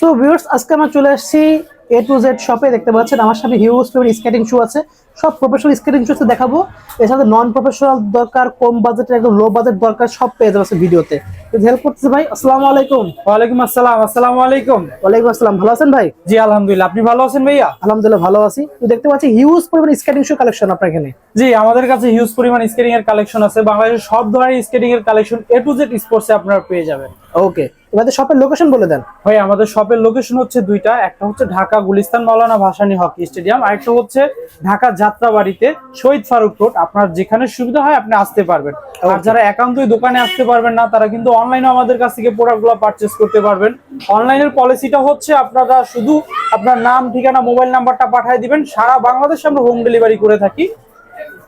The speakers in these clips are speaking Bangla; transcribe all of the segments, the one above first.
তো ভিউয়ার্স আজকে আমরা চলে আসছি এ টু জেড শপে দেখতে পাচ্ছেন, আমার সামনে হিউজ স্কেটিং শু আছে। সব প্রফেশনাল স্কেটিং শু দেখাবো। সাথে নন প্রফেশনাল দরকার কম বাজেটের একদম লো বাজেট দরকার সব পেয়ে যাচ্ছে ভিডিওতে হেল্প করতেছে ভাই আসসালামু আলাইকুম। ওয়ালাইকুম আসসালাম আসসালামু আলাইকুম। ওয়ালাইকুম আসসালাম ভালো আছেন ভাই? জি আলহামদুলিল্লাহ। আপনি ভালো আছেন ভাইয়া? আলহামদুলিল্লাহ ভালো আছি। তো দেখতে পাচ্ছি হিউজ পরিমাণ স্কেটিং শু কালেকশন আপনার এখানে। জি আমাদের কাছে হিউজ পরিমাণ স্কেটিং এর কালেকশন আছে। বাংলাদেশের সব ধরনের স্কেটিং এর কালেকশন এ টু জেড স্পোর্টসে আপনারা পেয়ে যাবেন। ওকে এবার শপের লোকেশন বলে দেন। ভাই আমাদের শপের লোকেশন হচ্ছে দুইটা। একটা হচ্ছে ঢাকা গুলিস্তান মাওলানা ভাসানী হকি স্টেডিয়াম। আরেকটা হচ্ছে ঢাকা যাত্রাবাড়িতে শহীদ ফারুক রোড। আপনার যেখানে সুবিধা হয় আপনি আসতে পারবেন। আর যারা একান্তই দোকানে আসতে পারবেন না তারা কিন্তু অনলাইনে আমাদের কাছ থেকে প্রোডাক্টগুলো পারচেস করতে পারবেন। অনলাইনের পলিসিটা হচ্ছে আপনারা শুধু আপনার নাম ঠিকানা মোবাইল নাম্বারটা পাঠিয়ে দিবেন। সারা বাংলাদেশ আমরা হোম ডেলিভারি করে থাকি।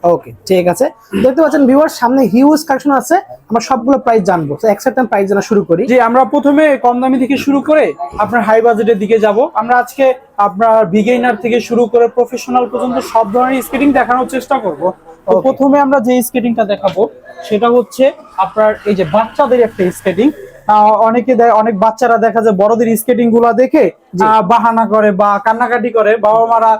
ওকে ঠিক আছে। দেখতে পাচ্ছেন ভিউয়ার সামনে হিউজ কালেকশন আছে। আমরা সবগুলো প্রাইস জানব। তো এক প্রাইস জানা শুরু করি। যে আমরা প্রথমে কম দামি থেকে শুরু করে আপনার হাই বাজেটের দিকে যাব। আমরা আজকে আপনার বিগেইনার থেকে শুরু করে প্রফেশনাল পর্যন্ত সব ধরনের স্কেটিং দেখানোর চেষ্টা করব। তো প্রথমে আমরা যে স্কেটিংটা দেখাবো সেটা হচ্ছে আপনার এই যে বাচ্চাদের একটা স্কেটিং অনেকে দেয় অনেক বাচ্চারা দেখা যায় বড়দের স্কেটিংগুলা দেখে। বাহানা করে বা কান্নাকাটি করে। বাবা মারা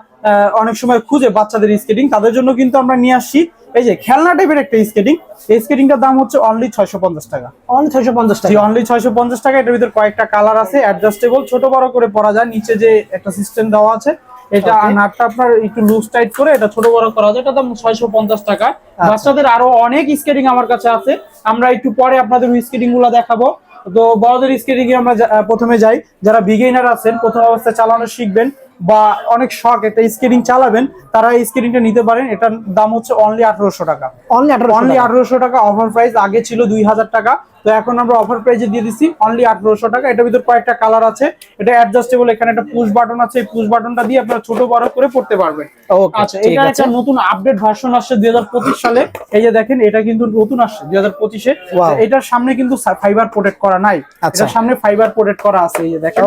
অনেক সময় খুঁজে বাচ্চাদের স্কেটিং তাদের জন্য কিন্তু আমরা নিয়ে আসছি। এই যে খেলনা টাইপের একটা স্কেটিং এই স্কেটিংটার দাম হচ্ছে অনলি ছয়শো পঞ্চাশ টাকা। অনলি ছয়শো পঞ্চাশ টাকা। অনলি ছয়শো পঞ্চাশ টাকা এটার ভিতরে কয়েকটা কালার আছে অ্যাডজাস্টেবল ছোট বড় করে পরা যায় নিচে যে একটা সিস্টেম দেওয়া আছে এটা. নাটটা আপনার একটু লুজ টাইট করে এটা ছোট বড় করা যায় এটা দাম ছয়শো পঞ্চাশ টাকা। আচ্ছা। বাচ্চাদের আরও অনেক স্কেটিং আমার কাছে আছে আমরা একটু পরে আপনাদের স্কেটিংগুলো দেখাবো। তো বড়দের স্কেটিং আমরা প্রথমে যাই যারা বিগেইনার আছেন প্রথম অবস্থায় চালানো শিখবেন। বা অনেক শখ একটা স্কেটিং চালাবেন তারা এই স্কেটিংটা নিতে পারেন। এটার দাম হচ্ছে অনলি আঠারোশো টাকা। অনলি অনলি আঠারোশো টাকা অফার প্রাইস আগে ছিল দুই হাজার টাকা। তো এখন আমরা অফার প্রাইসে দিয়ে দিচ্ছি অনলি আঠারোশো টাকা। এটার ভিতর কয়েকটা কালার আছে। এটা অ্যাডজাস্টেবল এখানে একটা পুশ বাটন আছে। এই পুশ বাটনটা দিয়ে আপনারা ছোট বড় করে পড়তে পারবেন। আচ্ছা এটা একটা নতুন আপডেট ভার্সন আসছে দুই হাজার পঁচিশ সালে। এই যে দেখেন এটা কিন্তু নতুন আসছে দুই হাজার পঁচিশে। এটার সামনে কিন্তু ফাইবার প্রোটেক্ট করা নাই। আচ্ছা। এটার সামনে ফাইবার প্রোটেক্ট করা আছে এই যে দেখেন।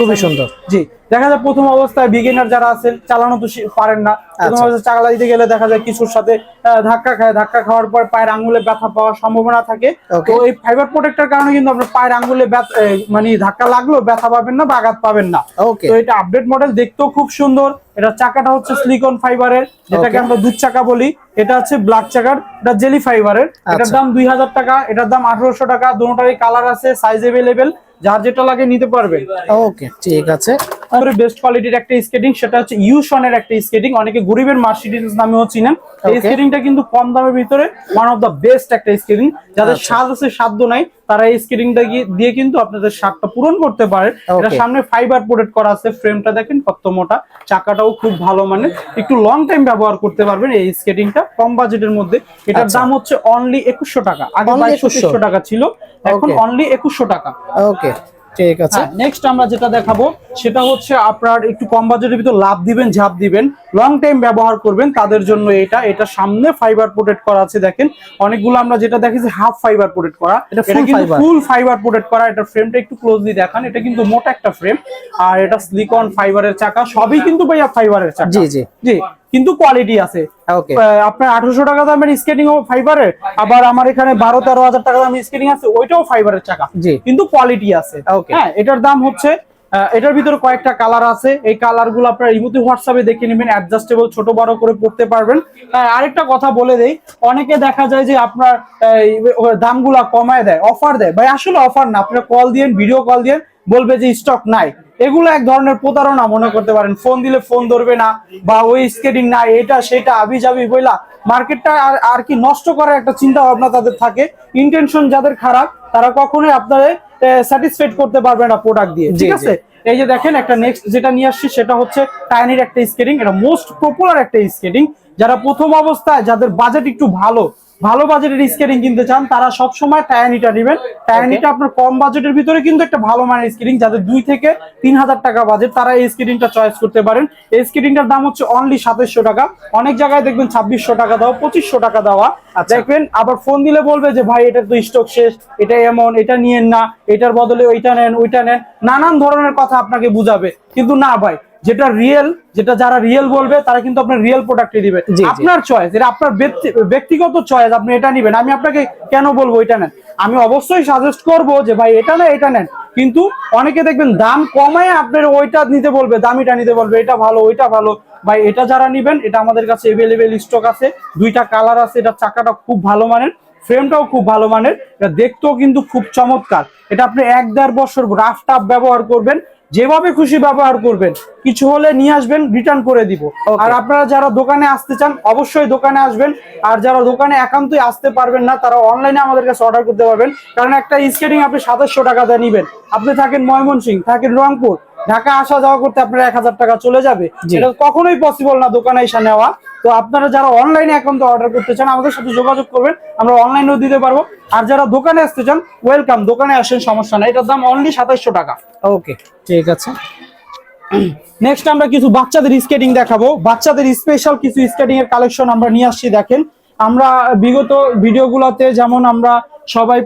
খুবই সুন্দর। জি। দেখা যায় প্রথম অবস্থায় বিগিনার যারা আছেন চালানো তো পারেন না। প্রথম আচ্ছা। অবস্থায় চালা দিতে গেলে দেখা যায় কিছুর সাথে ধাক্কা খায়। ধাক্কা খাওয়ার পর পায়ের আঙ্গুলে ব্যথা পাওয়ার সম্ভাবনা থাকে। তো এই ফাইবার প্রোটেক্টের কারণে কিন্তু আপনার পায়ের আঙ্গুলে মানে ধাক্কা লাগলেও ব্যথা পাবেন না বা আঘাত পাবেন না। তো এটা আপডেট মডেল দেখতেও খুব সুন্দর। এটা চাকাটা হচ্ছে সিলিকন ফাইবারের যেটাকে আমরা দুধ চাকা বলি। এটা হচ্ছে ব্ল্যাক চাকার এটা জেলি ফাইবারের এটার আচ্ছা। দাম দুই হাজার টাকা এটার দাম আঠারোশো টাকা। দুটারই কালার আছে সাইজ এভেলেবেল যার যেটা লাগে নিতে পারবে ওকে ঠিক আছে। তারপরে বেস্ট কোয়ালিটির একটা স্কেটিং সেটা হচ্ছে ইউশনের একটা স্কেটিং অনেকে গরিবের মার্সিডিজ নামেও চিনেন। এই. স্কেটিংটা কিন্তু কম দামের ভিতরে ওয়ান অফ দা বেস্ট একটা স্কেটিং যাদের আচ্ছা। স্বাদ আছে সাধ্য নাই তারা এই স্কেটিংটা দিয়ে কিন্তু আপনাদের স্বাদটা পূরণ করতে পারে। এটা সামনে ফাইবার প্রোটেক্ট করা আছে ফ্রেমটা দেখেন কত মোটা। চাকাটাও খুব ভালো মানে একটু লং টাইম ব্যবহার করতে পারবেন এই স্কেটিংটা কম বাজেটের মধ্যে। এটার আচ্ছা। দাম হচ্ছে অনলি একুশশো টাকা। আগে বাইশশো টাকা ছিল এখন অনলি একুশশো টাকা। ওকে ঠিক আছে। নেক্সট আমরা যেটা দেখাবো সেটা হচ্ছে আপনার একটু কম বাজেটের ভিতর লাভ দিবেন ঝাপ দিবেন। লং টাইম ব্যবহার করবেন তাদের জন্য এটা এটা সামনে ফাইবার প্রোটেক্ট করা আছে দেখেন। অনেকগুলো আমরা যেটা দেখেছি হাফ ফাইবার প্রোটেক্ট করা। এটা কিন্তু ফুল ফাইবার প্রোটেক্ট করা এটা ফ্রেমটা একটু ক্লোজলি দেখান এটা কিন্তু মোটা একটা ফ্রেম আর এটা সিলিকন ফাইবারের চাকা সবই কিন্তু ভাইয়া ফাইবারের চাকা। জি, জি। জি। কিন্তু কোয়ালিটি আছে। আপনার আঠারোশো টাকা দামের স্কেটিং ফাইবারের আবার আমার এখানে বারো তেরো হাজার টাকা দামের স্কেটিং আছে ওইটাও ফাইবারের চাকা। কিন্তু কোয়ালিটি আছে। হ্যাঁ এটার দাম হচ্ছে এটার ভিতরে কয়েকটা কালার আছে। এই কালারগুলো আপনার ইমুতে হোয়াটসঅ্যাপে দেখে নেবেন অ্যাডজাস্টেবল ছোট বড় করে পড়তে পারবেন। হ্যাঁ, আরেকটা কথা বলে দেই অনেকে দেখা যায় যে আপনার দামগুলা কমায় দেয় অফার দেয়। ভাই আসলে অফার না আপনারা কল দিয়েন ভিডিও কল দিয়েন বলবে যে স্টক নাই। এগুলো এক ধরনের প্রতারণা মনে করতে পারেন। ফোন দিলে ফোন ধরবে না বা ওই স্কেটিং না এটা সেটা আবি যাবি বইলা মার্কেটটা আর আর কি নষ্ট করার একটা চিন্তা ভাবনা তাদের থাকে। ইন্টেনশন যাদের খারাপ তারা কখনোই আপনাদের স্যাটিসফাইড করতে পারবে না প্রোডাক্ট দিয়ে। ঠিক আছে? এই যে দেখেন একটা নেক্সট যেটা নিয়ে আসছি সেটা হচ্ছে টাইনির একটা স্কেটিং এটা মোস্ট পপুলার একটা স্কেটিং যারা প্রথম অবস্থায় যাদের বাজেট একটু ভালো ভালো বাজেটের স্কেটিং কিনতে চান তারা সব সময় টায়ানিটা নেবেন। টায়ানিটা আপনার কম বাজেটের ভিতরে কিন্তু একটা ভালো মানের স্কেটিং যাদের দুই থেকে তিন হাজার টাকা বাজেট তারা এই স্কেটিংটা চয়েস করতে পারেন। এই স্কেটিংটার দাম হচ্ছে অনলি সাতাশশো টাকা। অনেক জায়গায় দেখবেন ছাব্বিশশো টাকা দেওয়া পঁচিশশো টাকা দেওয়া। আচ্ছা। দেখবেন আবার ফোন দিলে বলবে যে ভাই এটার তো স্টক শেষ এটা এমন এটা নিয়েন না এটার বদলে ওইটা নেন ওইটা নেন। নানান ধরনের কথা আপনাকে বুঝাবে। কিন্তু না ভাই যেটা রিয়েল যেটা যারা রিয়েল বলবে তারা কিন্তু আপনার রিয়েল প্রোডাক্টই দিবে। আপনার চয়েস এটা আপনার ব্যক্তিগত চয়েস আপনি এটা নিবেন। আমি আপনাকে কেন বলব এটা নেন? আমি অবশ্যই সাজেস্ট করব যে ভাই এটা না এটা নেন। কিন্তু অনেকে দেখবেন দাম কমায় আপনার ওইটা নিতে বলবে দামিটা নিতে বলবে এটা ভালো ওইটা ভালো। ভাই এটা যারা নিবেন এটা আমাদের কাছে এভেলেবেল স্টক আছে। দুইটা কালার আছে এটা চাকাটা খুব ভালো মানের ফ্রেমটাও খুব ভালো মানের। এটা দেখতেও কিন্তু খুব চমৎকার। এটা আপনি এক দেড় বছর রাফ টাফ ব্যবহার করবেন যেভাবে খুশি ব্যবহার করবেন কিছু হলে নিয়ে আসবেন রিটার্ন করে দিব। আর আপনারা যারা দোকানে আসতে চান অবশ্যই দোকানে আসবেন। আর যারা দোকানে একান্তই আসতে পারবেন না তারা অনলাইনে আমাদের কাছে অর্ডার করতে পারবেন। কারণ একটা স্কেটিং আপনি সাতাশশো টাকা দিয়ে নেবেন। আপনি থাকেন ময়মনসিং থাকেন রংপুর। ঢাকা আসা যাওয়া করতে আপনার এক হাজার টাকা চলে যাবে। এটা কখনোই পসিবল না দোকানে এসে নেওয়া। তো আপনারা যারা অনলাইনে একান্ত অর্ডার করতে চান আমাদের সাথে যোগাযোগ করবেন। আমরা অনলাইনেও দিতে পারব। আর যারা দোকানে আসতে চান ওয়েলকাম দোকানে আসেন সমস্যা নাই। এটার দাম অনলি সাতাইশশো টাকা। ওকে ঠিক আছে। নেক্সট আমরা কিছু বাচ্চাদের স্কেটিং দেখাবো। বাচ্চাদের স্পেশাল কিছু স্কেটিং এর কালেকশন আমরা নিয়ে আসছি দেখেন। আমরা বিগত ভিডিওগুলোতে যেমন আমরা সবাই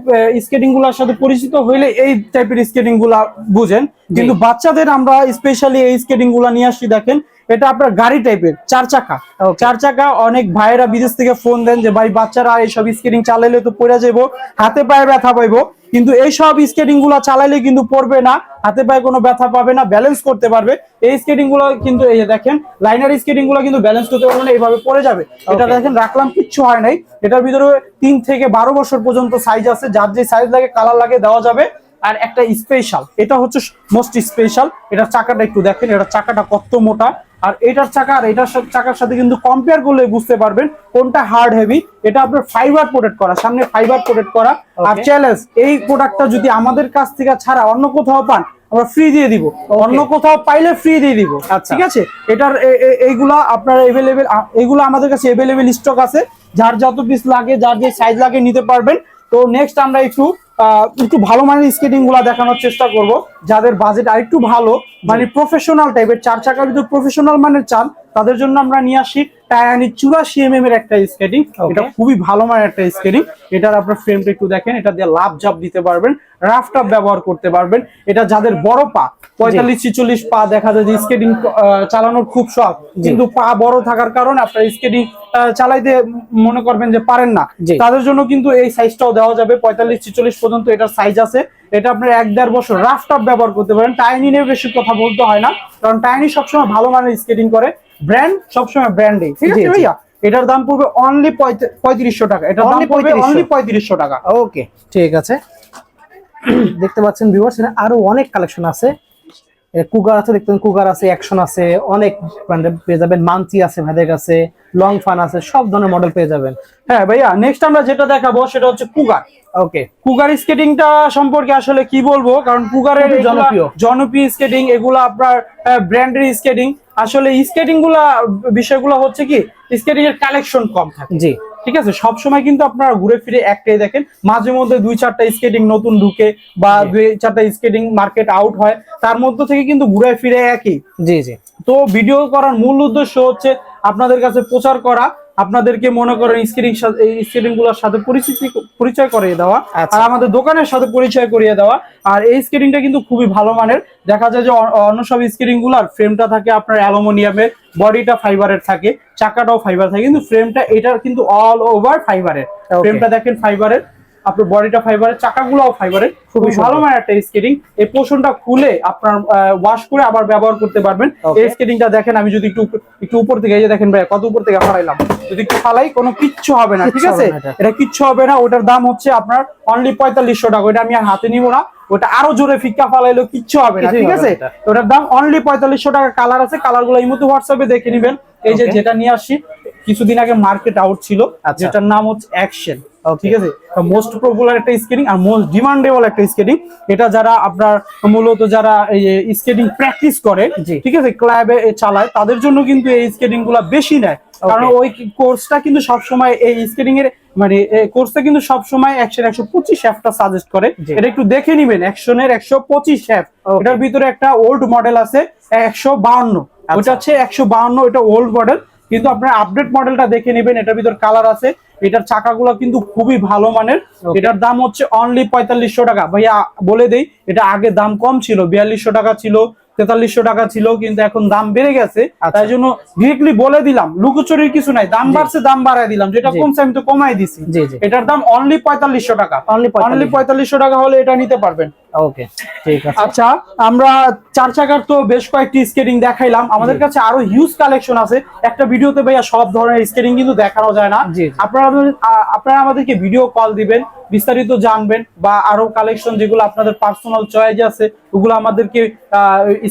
স্কেটিংগুলার সাথে পরিচিত হইলে এই টাইপের স্কেটিংগুলা বুঝেন কিন্তু বাচ্চাদের আমরা স্পেশালি এই স্কেটিংগুলা নিয়ে আসি দেখেন এটা আপনার গাড়ি টাইপের চার চাকা। চার চাকা অনেক ভাইয়েরা বিদেশ থেকে ফোন দেন যে ভাই বাচ্চারা এইসব স্কেটিং চালাইলে তো পড়ে যাব হাতে পায়ে ব্যথা পাইবো। কিন্তু এই সব স্কেটিংগুলো চালাইলে কিন্তু পড়বে না হাতে পায়ে কোনো ব্যথা পাবে না ব্যালেন্স করতে পারবে। এই স্কেটিংগুলো কিন্তু এই যে দেখেন লাইনার স্কেটিংগুলো কিন্তু ব্যালেন্স করতে পারবে না এইভাবে পড়ে যাবে। এটা দেখেন রাখলাম কিচ্ছু হয় নাই। এটার ভিতরে তিন থেকে বারো বছর পর্যন্ত সাইজ আছে। যার যে সাইজ লাগে কালার লাগে দেওয়া যাবে। আর একটা স্পেশাল এটা হচ্ছে মোস্ট স্পেশাল এটার চাকাটা একটু দেখেন এটার চাকাটা কত মোটা আর এটার চাকা আর এটার চাকার সাথে কিন্তু কম্পেয়ার করলে বুঝতে পারবেন কোনটা হার্ড হেভি এটা আপনার ফাইবার প্রোটেক্ট করা সামনে ফাইবার প্রোটেক্ট করা আর চ্যালেঞ্জ এই প্রোডাক্টটা যদি আমাদের কাছ থেকে ছাড়া অন্য কোথাও পান আমরা ফ্রি দিয়ে দিব। অন্য কোথাও পাইলে ফ্রি দিয়ে দিব। আচ্ছা। ঠিক আছে? এটার এইগুলা আপনার এভেলেবেল এইগুলো আমাদের কাছে এভেলেবেল স্টক আছে। যার যত পিস লাগে যার যে সাইজ লাগে নিতে পারবেন। তো নেক্সট আমরা একটু একটু ভালো মানের স্কেটিংগুলা দেখানোর চেষ্টা করব, যাদের বাজেট আরেকটু ভালো মানে প্রফেশনাল টাইপের চার চাকা যদি প্রফেশনাল মানের চান তাদের জন্য আমরা নিয়ে আসি টায়ানি চুরাশি এম এর একটা স্কেটিং এটা খুবই ভালো মানের একটা স্কেটিং এটার আপনার ফ্রেমটা একটু দেখেন এটা দিয়ে লাভ জাপ দিতে পারবেন রাফ টাপ ব্যবহার করতে পারবেন। এটা যাদের বড় পা পঁয়তাল্লিশ ছিচল্লিশ পা দেখা যায় যে স্কেটিং চালানোর খুব শখ। কিন্তু পা বড় থাকার কারণে আপনার স্কেটিং চালাইতে মনে করবেন যে পারেন না। তাদের জন্য কিন্তু এই সাইজটাও দেওয়া যাবে পঁয়তাল্লিশ ছিচল্লিশ পর্যন্ত এটার সাইজ আছে। এটা আপনার এক দেড় বছর রাফ টাপ ব্যবহার করতে পারেন। টাইনি নিয়ে বেশি কথা বলতে হয় না কারণ টাইনি সবসময় ভালো মানের স্কেটিং করে। ব্র্যান্ড সবসময় ব্র্যান্ডই ঠিক আছে ভাইয়া। এটার দাম পড়বে অনলি পঁয়ত্রিশশো টাকা। এটার দাম পড়বে অনলি পঁয়ত্রিশশো টাকা। ওকে ঠিক আছে। দেখতে পাচ্ছেন ভিউয়ার্স আরও অনেক কালেকশন আছে। কুগার আছে দেখতে কুগার আছে অ্যাকশন আছে অনেক পেয়ে যাবেন। মানচি আছে ভাইদের কাছে লং ফান আছে সব ধরনের মডেল পেয়ে যাবেন। হ্যাঁ ভাইয়া নেক্সট আমরা যেটা দেখাবো সেটা হচ্ছে কুগার ওকে কুগার স্কেটিংটা সম্পর্কে আসলে কি বলব? কারণ খুবই জনপ্রিয়। জনপ্রিয় স্কেটিং এগুলো আপনার ব্র্যান্ডের স্কেটিং আসলে স্কেটিংগুলা বিষয়গুলো হচ্ছে কি স্কেটিং এর কালেকশন কম থাকে। জি। ঠিক আছে? সব সময় কিন্তু আপনারা ঘুরে ফিরে একটাই দেখেন মাঝে মধ্যে দুই চারটা স্কেটিং নতুন ঢুকে বা দুই চারটা স্কেটিং মার্কেট আউট হয় তার মধ্যে থেকে কিন্তু ঘুরে ফিরে একই। জি জি। তো ভিডিও করার মূল উদ্দেশ্য হচ্ছে আপনাদের কাছে প্রচার করা আপনাদেরকে মনে করেন স্ক্রিন স্ক্রিনগুলোর সাথে পরিচিতি পরিচয় করিয়ে দেওয়া। আচ্ছা। আর আমাদের দোকানের সাথে পরিচয় করিয়ে দেওয়া। আর এই স্ক্রিনটা কিন্তু খুবই ভালো মানের। দেখা যায় যে অন্য সব স্ক্রিনগুলার ফ্রেমটা থাকে আপনার অ্যালুমিনিয়ামের বডিটা ফাইবারের থাকে চাকাটাও ফাইবার থাকে কিন্তু ফ্রেমটা এটার কিন্তু অল ওভার ফাইবারের ফ্রেমটা দেখেন ফাইবারের আপনার বডিটা ফাইবারের চাকাগুলোও ফাইবারের খুবই ভালো। মানের একটা স্কেটিং এই পোষণটা খুলে আপনার ওয়াশ করে আবার ব্যবহার করতে পারবেন. এই স্কেটিংটা দেখেন আমি যদি একটু একটু উপর থেকে এই যে দেখেন ভাই কত উপর থেকে ফালাইলাম। যদি একটু ফালাই কোনো কিচ্ছু হবে না ঠিক আছে? এটা। কিচ্ছু হবে না ওটার দাম হচ্ছে আপনার অনলি পঁয়তাল্লিশশো টাকা। ওটা আমি আর হাতে নিব না। ওটা আরও জোরে ফিক্কা ফালাইলেও কিচ্ছু হবে না ঠিক আছে? ওটার দাম অনলি পঁয়তাল্লিশশো টাকা। কালার আছে কালারগুলো এই মধ্যে হোয়াটসঅ্যাপে দেখে নিবেন। এই যে যেটা নিয়ে আসছি কিছুদিন আগে মার্কেট আউট ছিল। আচ্ছা। যেটার নাম হচ্ছে অ্যাকশন. ঠিক আছে? মোস্ট পপুলার একটা স্কেটিং আর মোস্ট ডিমান্ডেবল একটা স্কেটিং এটা যারা আপনার মূলত যারা এই স্কেটিং প্র্যাকটিস করে ঠিক আছে? ক্লাবে চালায় তাদের জন্য কিন্তু এই স্কেটিংগুলা বেশি নেয়। কারণ ওই কোর্সটা কিন্তু সবসময় এই স্কেটিং এর মানে কোর্সটা কিন্তু সবসময় একশো একশো পঁচিশ শ্যাফটা সাজেস্ট করে। এটা একটু দেখে নিবেন একশনের একশো পঁচিশ শ্যাফ এটার ভিতরে একটা ওল্ড মডেল আছে একশো বাউন্ন আচ্ছা। ওটা হচ্ছে একশো বাউন্ন এটা ওল্ড মডেল কিন্তু আপনার আপডেট মডেলটা দেখে নেবেন এটার ভিতর কালার আছে। এটার চাকাগুলো কিন্তু খুবই ভালো মানের। এটার দাম হচ্ছে অনলি পঁয়তাল্লিশশো টাকা। ভাইয়া বলে দেই এটা আগে দাম কম ছিল বিয়াল্লিশশো টাকা ছিল তেতাল্লিশশো টাকা ছিল কিন্তু এখন দাম বেড়ে গেছে। আচ্ছা। তাই জন্য ডিরেক্টলি বলে দিলাম লুকোচুরির কিছু নাই দাম বাড়ছে দাম বাড়ায় দিলাম। যেটা কমছে আমি তো কমাই দিছি। এটার দাম অনলি পঁয়তাল্লিশশো টাকা। অনলি অনলি পঁয়তাল্লিশশো টাকা হলে এটা নিতে পারবেন। ওকে ঠিক আছে। আচ্ছা আমরা চার চাকার তো বেশ কয়েকটি স্কেটিং দেখাইলাম। আমাদের কাছে আরও হিউজ কালেকশন আছে। একটা ভিডিওতে ভাইয়া সব ধরনের স্কেটিং কিন্তু দেখানো যায় না। আপনারা আপনারা আমাদেরকে ভিডিও কল দিবেন বিস্তারিত জানবেন বা আরও কালেকশন যেগুলো আপনাদের পার্সোনাল চয়েস আছে ওগুলো আমাদেরকে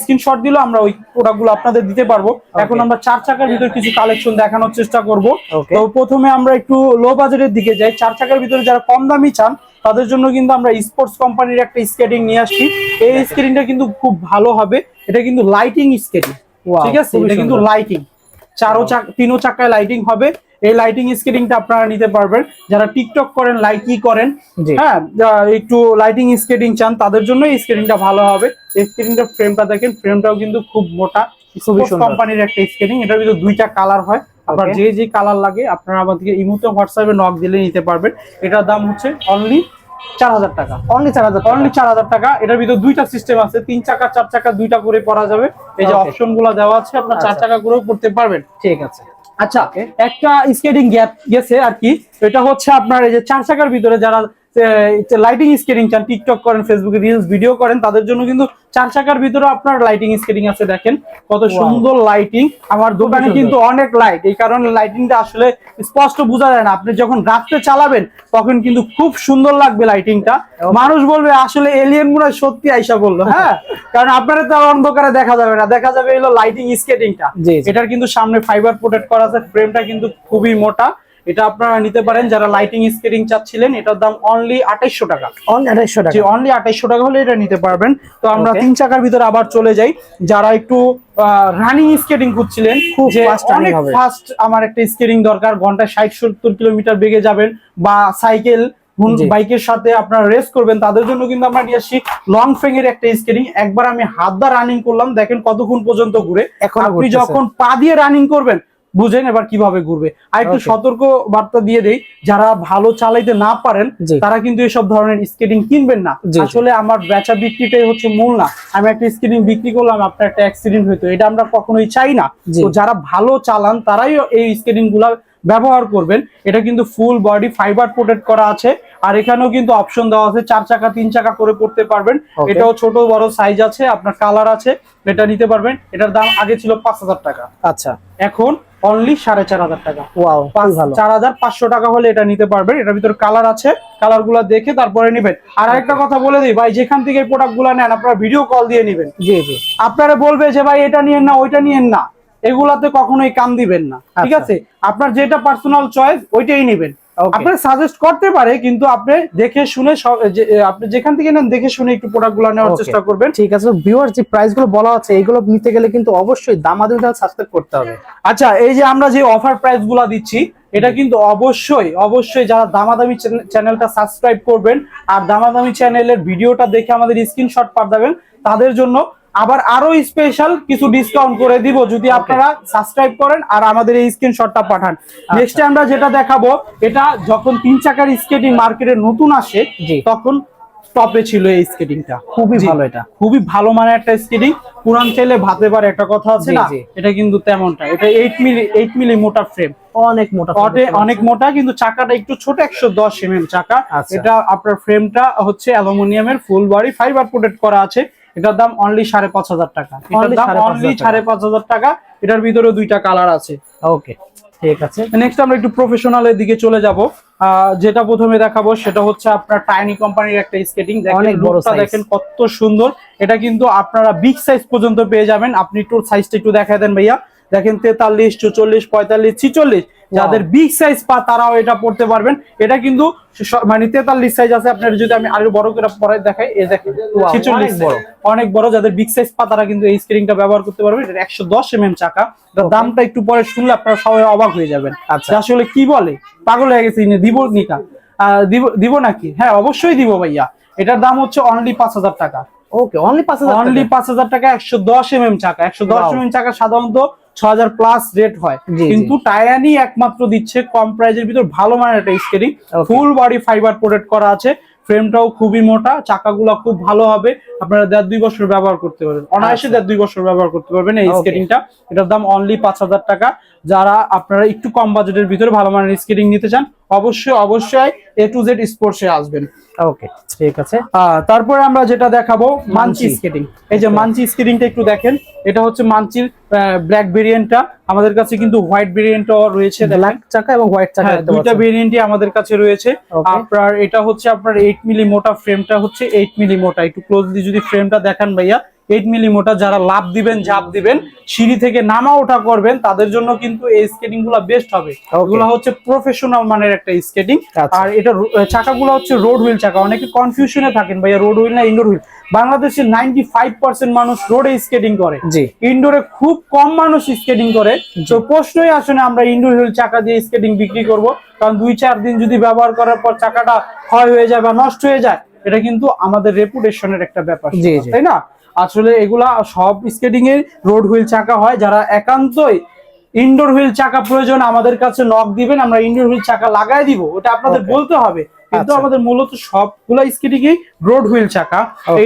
স্ক্রিনশট দিলে আমরা ওই প্রোডাক্টগুলো আপনাদের দিতে পারব। এখন আমরা চার চাকার ভিতরে কিছু কালেকশন দেখানোর চেষ্টা করব। তো প্রথমে আমরা একটু লো বাজেটের দিকে যাই। চার চাকার ভিতরে যারা কম দামি চান তাদের জন্য কিন্তু আমরা স্পোর্টস কোম্পানির একটা স্কেটিং নিয়ে আসছি। এই স্কেটিংটা কিন্তু খুব ভালো হবে। এটা কিন্তু লাইটিং স্কেটিং ঠিক আছে? এটা কিন্তু। লাইটিং চারো চাক তিনও চাকায় লাইটিং হবে। এই লাইটিং স্কেটিংটা আপনারা নিতে পারবেন। যারা টিকটক করেন লাইকি করেন হ্যাঁ একটু লাইটিং স্কেটিং চান তাদের জন্য এই স্কেটিংটা ভালো হবে। এই স্কেটিংটার ফ্রেমটা দেখেন ফ্রেমটাও কিন্তু খুব মোটা। কোম্পানির একটা স্কেটিং এটার ভিতরে দুইটা কালার হয়। আপনার যে যে কালার লাগে আপনারা আমাদেরকে ইমুতে হোয়াটসঅ্যাপে নক দিলে নিতে পারবেন। এটার দাম হচ্ছে অনলি চার হাজার টাকা। অনলি চার হাজার অনলি চার হাজার টাকা। এটার ভিতরে দুইটা সিস্টেম আছে। তিন চাকা চার চাকা দুইটা করে পরা যাবে। এই যে অপশনগুলা দেওয়া আছে আপনার চার আচ্ছা। চাকা করেও করতে পারবেন। ঠিক আছে। আচ্ছা একটা স্কেটিং গ্যাপ গেছে আর কি। এটা হচ্ছে আপনার এই যে চার চাকার ভিতরে যারা লাইটিং স্কেটিং চান টিকটক করেন ফেসবুকে রিলস ভিডিও করেন তাদের জন্য কিন্তু চার চাকার ভিতরে আপনার লাইটিং স্কেটিং আছে দেখেন। কত সুন্দর লাইটিং আমার দোকানে কিন্তু অনেক লাইট এই কারণে লাইটিংটা আসলে স্পষ্ট বোঝা যায় না। আপনি যখন রাত্রে চালাবেন তখন কিন্তু খুব সুন্দর লাগবে লাইটিংটা. মানুষ বলবে আসলে এলিয়েন মনে সত্যি আইসা বলল। হ্যাঁ? কারণ আপনারা তো অন্ধকারে দেখা যাবে না। দেখা যাবে এলো লাইটিং স্কেটিংটা এটার কিন্তু সামনে ফাইবার প্রোটেক্ট করা আছে। ফ্রেমটা কিন্তু খুবই মোটা। এটা আপনারা নিতে পারেন যারা লাইটিং স্কেটিং চাচ্ছিলেন এটার দাম অনলি আঠাইশশো টাকা। অনলি আঠাইশশো টাকা। অনলি আঠাইশশো টাকা হলে এটা নিতে পারবেন। তো আমরা তিন চাকার ভিতরে আবার চলে যাই। যারা একটু রানিং স্কেটিং খুঁজছিলেন খুব যে অনেক ফাস্ট আমার একটা স্কেটিং দরকার ঘন্টায় ষাট সত্তর কিলোমিটার বেগে যাবেন বা সাইকেল বাইকের সাথে আপনারা রেস করবেন তাদের জন্য কিন্তু আমরা নিয়ে আসছি লং ফ্রেং এর একটা স্কেটিং একবার আমি হাত দা রানিং করলাম দেখেন কতক্ষণ পর্যন্ত ঘুরে। এখনও আপনি যখন পা দিয়ে রানিং করবেন বুঝেন এবার কীভাবে ঘুরবে। আর একটু সতর্ক বার্তা দিয়ে দেই যারা ভালো চালাইতে না পারেন তারা কিন্তু এসব ধরনের স্কেটিং কিনবেন না। আসলে আমার বেচা বিক্রিটাই হচ্ছে মূল না। আমি একটা স্কেটিং বিক্রি করলাম আপনার একটা অ্যাক্সিডেন্ট হইতো। এটা আমরা কখনোই চাই না। তো যারা ভালো চালান তারাই এই স্কেটিংগুলা ব্যবহার করবেন। এটা কিন্তু ফুল বডি ফাইবার প্রোটেক্ট করা আছে। আর এখানেও কিন্তু অপশন দেওয়া আছে চার চাকা তিন চাকা করে পড়তে পারবেন। এটাও ছোট বড় সাইজ আছে আপনার কালার আছে এটা নিতে পারবেন। এটার দাম আগে ছিল পাঁচ হাজার টাকা। আচ্ছা। এখন অনলি সাড়ে চার হাজার টাকা। চার হাজার পাঁচশো টাকা হলে এটা নিতে পারবেন। এটার ভিতরে কালার আছে কালারগুলা দেখে তারপরে নিবেন। আর একটা কথা বলে দিই ভাই যেখান থেকে প্রোডাক্টগুলা নেন আপনারা ভিডিও কল দিয়ে নিবেন। জি জি। আপনারা বলবে যে ভাই এটা নিয়েন না ওইটা নিয়েন না। এগুলাতে কখনোই কাম দিবেন না। ঠিক আচ্ছা। আছে? আপনার যেটা পার্সোনাল চয়েস ওইটাই নেবেন. আপনার সাজেস্ট করতে পারে কিন্তু আপনি দেখে শুনে আপনি যেখান থেকে নেন দেখে শুনে একটু প্রোডাক্টগুলা নেওয়ার চেষ্টা করবেন। ঠিক আছে ভিউয়ার যে প্রাইসগুলো বলা আছে এগুলো নিতে গেলে কিন্তু অবশ্যই দামাদি সাবস্ক্রাইব করতে হবে। আচ্ছা এই যে আমরা যে অফার প্রাইসগুলা দিচ্ছি এটা কিন্তু অবশ্যই অবশ্যই যারা দামাদামি চ্যানেল- চ্যানেলটা সাবস্ক্রাইব করবেন আর দামাদামি চ্যানেলের ভিডিওটা দেখে আমাদের স্ক্রিনশট পাঠাবেন তাদের জন্য আবার আরও স্পেশাল কিছু ডিসকাউন্ট করে দিব যদি আপনারা সাবস্ক্রাইব করেন আর আমাদের এই স্ক্রিনশটটা পাঠান। নেক্সট আমরা যেটা দেখাবো এটা যখন তিন চাকার স্কেটিং মার্কেটে নতুন আসে তখন টপে ছিল এই স্কেটিংটা খুবই ভালো এটা। খুবই ভালো মানে একটা স্কেটিং পুরান চাইলে ভাতে পারে একটা কথা আছে না? এটা কিন্তু তেমনটা। এটা এইট মিলি এইট মিলি মোটা ফ্রেম অনেক মোটা অনেক মোটা কিন্তু চাকাটা একটু ছোট একশো দশ এম চাকা। আচ্ছা। এটা আপনার ফ্রেমটা হচ্ছে অ্যালুমিনিয়ামের ফুল বডি ফাইবার প্রোটেক্ট করা আছে। এটার দাম অনলি সাড়ে পাঁচ হাজার টাকা। এটার দাম অনলি সাড়ে পাঁচ হাজার টাকা এটার ভিতরে দুইটা কালার আছে। ওকে ঠিক আছে। নেক্সট আমরা একটু প্রফেশনালের দিকে চলে যাব। আহ, যেটা প্রথমে দেখাবো সেটা হচ্ছে আপনার টাইনি কোম্পানির একটা স্কেটিং লুকটা দেখেন কত সুন্দর। এটা কিন্তু আপনারা বিগ সাইজ পর্যন্ত পেয়ে যাবেন। আপনি একটু সাইজটা একটু দেখায় দেন ভাইয়া। দেখেন তেতাল্লিশ চুচল্লিশ পঁয়তাল্লিশ ছিচল্লিশ। যাদের বিগ সাইজ পা তারাও এটা পড়তে পারবেন। এটা কিন্তু মানে তেতাল্লিশ সাইজ আছে। আপনার যদি আমি আরও বড় করে পরে দেখাই এ দেখেন ছিচল্লিশ। বড়। অনেক বড়। যাদের বিগ সাইজ পা তারা কিন্তু এই স্ক্রিনটা ব্যবহার করতে পারবেন এটা একশো দশ এম এম চাকা দামটা একটু পরে শুনলে আপনারা সবাই অবাক হয়ে যাবেন। আচ্ছা। আসলে কি বলে? পাগল হয়ে গেছে দিব নিকা। দিব দিব নাকি? হ্যাঁ অবশ্যই দিব ভাইয়া। এটার দাম হচ্ছে অনলি পাঁচ হাজার টাকা। ওকে অনলি পাঁচ হাজার অনলি পাঁচ হাজার টাকা একশো দশ এম এম চাকা। একশো দশ. এম এম চাকা সাধারণত ছ হাজার প্লাস রেট হয়। কিন্তু টায়ানি একমাত্র দিচ্ছে কম প্রাইজের ভিতর ভালো মানের একটা skating full body fibre protect করা আছে। ফ্রেমটাও খুবই মোটা চাকাগুলো খুব ভালো হবে। আপনারা দেড় দুই বছর ব্যবহার করতে পারবেন। অনায়াসে আচ্ছা। দেড় দুই বছর ব্যবহার করতে পারবেন এই. স্কেটিংটা এটার দাম অনলি পাঁচ হাজার টাকা। যারা আপনারা একটু কম বাজেটের ভিতরে ভালো মানের স্কেটিং নিতে চান অবশ্যই অবশ্যই এ টু জেড স্পোর্টসে আসবেন। ওকে ঠিক আছে। তারপরে আমরা যেটা দেখাবো মানচি। স্কেটিং এই যে মানচি স্কেটিংটা একটু দেখেন এটা হচ্ছে মানচির ব্ল্যাক ভেরিয়েন্টটা আমাদের কাছে কিন্তু হোয়াইট ভেরিয়েন্টও রয়েছে। ব্ল্যাক চাকা এবং হোয়াইট চাকা হ্যাঁ পাচ্ছেন। ভেরিয়েন্টই আমাদের কাছে রয়েছে। আপনার এটা হচ্ছে আপনার এইট মিলি মোটা ফ্রেমটা হচ্ছে এইট মিলি মোটা একটু ক্লোজলি যদি ফ্রেমটা দেখান ভাইয়া এইট মিলি মোটা যারা লাভ দিবেন ঝাঁপ দিবেন সিঁড়ি থেকে নামা ওঠা করবেন তাদের জন্য কিন্তু এই স্কেটিংগুলা বেস্ট হবে. এগুলো হচ্ছে প্রফেশনাল মানের একটা স্কেটিং আচ্ছা। আর এটা চাকাগুলো হচ্ছে রোড হুইল চাকা। অনেকে কনফিউশনে থাকেন ভাইয়া রোড হুইল না ইনডোর হুইল বাংলাদেশের নাইনটি ফাইভ পার্সেন্ট মানুষ রোডে স্কেটিং করে। জি। ইনডোরে খুব কম মানুষ স্কেটিং করে। তো প্রশ্নই আসে না আমরা ইনডোর হুইল চাকা দিয়ে স্কেটিং বিক্রি করব? কারণ দুই চার দিন যদি ব্যবহার করার পর চাকাটা ক্ষয় হয়ে যায় বা নষ্ট হয়ে যায় এটা কিন্তু আমাদের রেপুটেশনের একটা ব্যাপার। তাই না? আসলে এগুলা সব স্কেটিং এর রোড হুইল চাকা হয় যারা একান্তই ইনডোর হুইল চাকা প্রয়োজন আমাদের কাছে নক দিবেন আমরা ইনডোর হুইল চাকা লাগাই দিব ওটা আপনাদের বলতে হবে। কিন্তু আচ্ছা। আমাদের মূলত সবগুলা স্কেটিং এই রোড হুইল চাকা.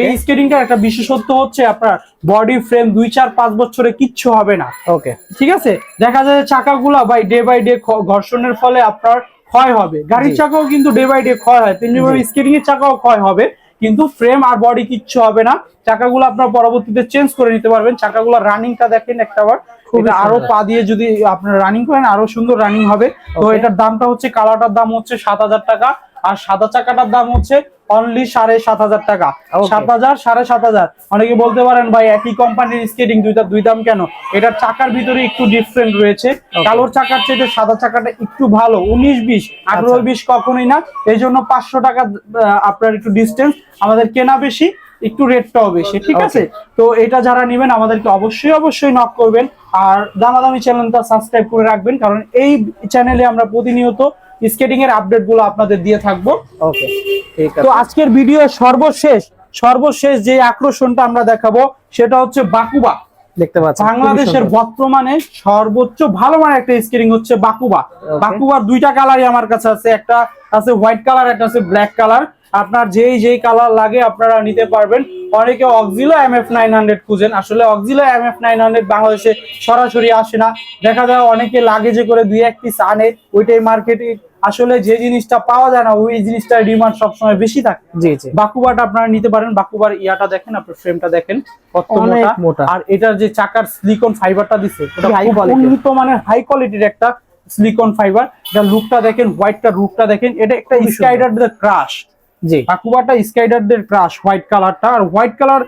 এই স্কেটিংটার একটা বিশেষত্ব হচ্ছে আপনার বডি ফ্রেম দুই চার পাঁচ বছরে কিচ্ছু হবে না। ওকে ঠিক আছে? দেখা যায় চাকাগুলা বাই ডে বাই ডে ঘর্ষণের ফলে আপনার ক্ষয় হবে। গাড়ির চাকাও কিন্তু ডে বাই ডে ক্ষয় হয় তেমনি। স্কেটিং এর চাকাও ক্ষয় হবে। কিন্তু ফ্রেম আর বডি কিচ্ছু হবে না। চাকাগুলো আপনার পরবর্তীতে চেঞ্জ করে নিতে পারবেন। চাকাগুলো রানিংটা দেখেন একটা বার। এটা আরও। পা দিয়ে যদি আপনার রানিং করেন আরও সুন্দর রানিং হবে। তো এটার দামটা হচ্ছে কালারটার দাম হচ্ছে সাত হাজার টাকা আর সাদা চাকাটার দাম হচ্ছে অনলি সাড়ে সাত হাজার টাকা। সাত হাজার সাড়ে সাত হাজার। অনেকে বলতে পারেন ভাই একই কোম্পানির স্কেটিং দুইটা দুই দাম কেন? এটার চাকার ভিতরে একটু ডিফারেন্ট রয়েছে। কালোর চাকার চেয়ে সাদা চাকাটা একটু ভালো উনিশ বিশ আঠারো আচ্ছা। বিশ কখনোই না। এই জন্য পাঁচশো টাকা আপনার একটু ডিস্টেন্স আমাদের কেনা বেশি একটু রেটটাও বেশি ঠিক আছে? তো এটা যারা নেবেন আমাদেরকে অবশ্যই অবশ্যই নক করবেন। আর দামাদামি চ্যানেলটা সাবস্ক্রাইব করে রাখবেন কারণ এই চ্যানেলে আমরা প্রতিনিয়ত স্কেটিং এর আপডেটগুলো আপনাদের দিয়ে থাকব। ওকে ঠিক তো আজকের ভিডিও সর্বশেষ সর্বশেষ যে আকর্ষণটা আমরা দেখাবো সেটা হচ্ছে বাকুবা। দেখতে পাচ্ছেন বাংলাদেশের বর্তমানে সর্বোচ্চ ভালো মানের একটা স্কেটিং হচ্ছে বাকুবা। বাকুবার দুইটা কালারই আমার কাছে আছে একটা আছে হোয়াইট কালার একটা আছে ব্ল্যাক কালার আপনার যেই যেই কালার লাগে আপনারা নিতে পারবেন। অনেকে Oxelo M F nine hundred খুঁজেন। আসলে Oxelo M F nine hundred বাংলাদেশে সরাসরি আসে না। দেখা যায় অনেকে লাগেজে করে দুই এক পিস আনে ওইটাই মার্কেটে আসলে যে জিনিসটা পাওয়া যায় না ওই জিনিসটার ডিমান্ড সবসময় বেশি থাকে। জি জি। বাকুবাটা আপনারা নিতে পারেন। বাকুবার ইয়াটা দেখেন আপনার ফ্রেমটা দেখেন কত মোটা। আর এটার যে চাকার সিলিকন ফাইবারটা দিছে quality। উন্নত মানের হাই কোয়ালিটির একটা সিলিকন ফাইবার যা লুকটা দেখেন হোয়াইটটা রুটটা দেখেন। এটা একটা। স্কাইডার ক্রাশ জি। বাকুবাটা স্কাইডারদের ক্রাশ হোয়াইট কালারটা আর হোয়াইট কালার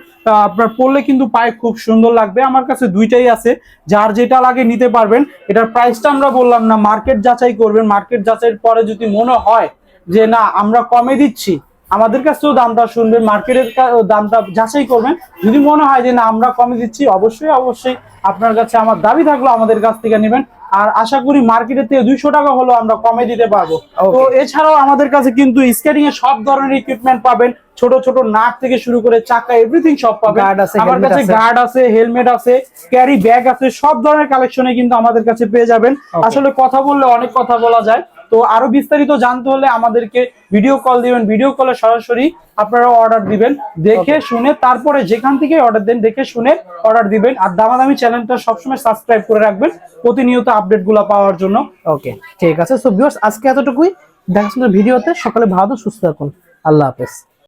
আপনার পরলে কিন্তু পায়ে খুব সুন্দর লাগবে। আমার কাছে দুইটাই আছে। যার যেটা লাগে নিতে পারবেন। এটার প্রাইসটা আমরা বললাম না মার্কেট যাচাই করবেন। মার্কেট যাচাইয়ের পরে যদি মনে হয় যে, না, আমরা কমে দিচ্ছি। আমাদের কাছেও দামটা শুনবেন মার্কেটের দামটা যাচাই করবেন। যদি মনে হয় যে, না, আমরা কমে দিচ্ছি, অবশ্যই অবশ্যই আপনার কাছে আমার দাবি থাকল, আমাদের কাছ থেকে নেবেন। আর আশা করি মার্কেটের থেকে দুইশো টাকা হলো আমরা কমে দিতে পারব। তো এছাড়াও আমাদের কাছে কিন্তু স্কেটিং এর সব ধরনের ইকুইপমেন্ট পাবেন। ছোট ছোট নাক থেকে শুরু করে চাকা এভরিথিং সব পাবেন। আমার কাছে গার্ড আছে হেলমেট আছে ক্যারি ব্যাগ আছে সব ধরনের কালেকশনে কিন্তু আমাদের কাছে পেয়ে যাবেন। আসলে কথা বললে অনেক কথা বলা যায়। তো আরও বিস্তারিত জানতে হলে আমাদেরকে ভিডিও কল দিবেন। ভিডিও কলে সরাসরি আপনারা অর্ডার দিবেন দেখে শুনে তারপরে যেখান থেকে অর্ডার দেন দেখে শুনে অর্ডার দিবেন। আর দামাদামি চ্যানেলটা সবসময় সাবস্ক্রাইব করে রাখবেন প্রতিনিয়ত আপডেটগুলো পাওয়ার জন্য। ওকে ঠিক আছে। সো ভিউয়ার্স আজকে এতটুকুই। দেখা ভিডিওতে সকালে ভালো সুস্থ থাকুন। আল্লাহ হাফেজ।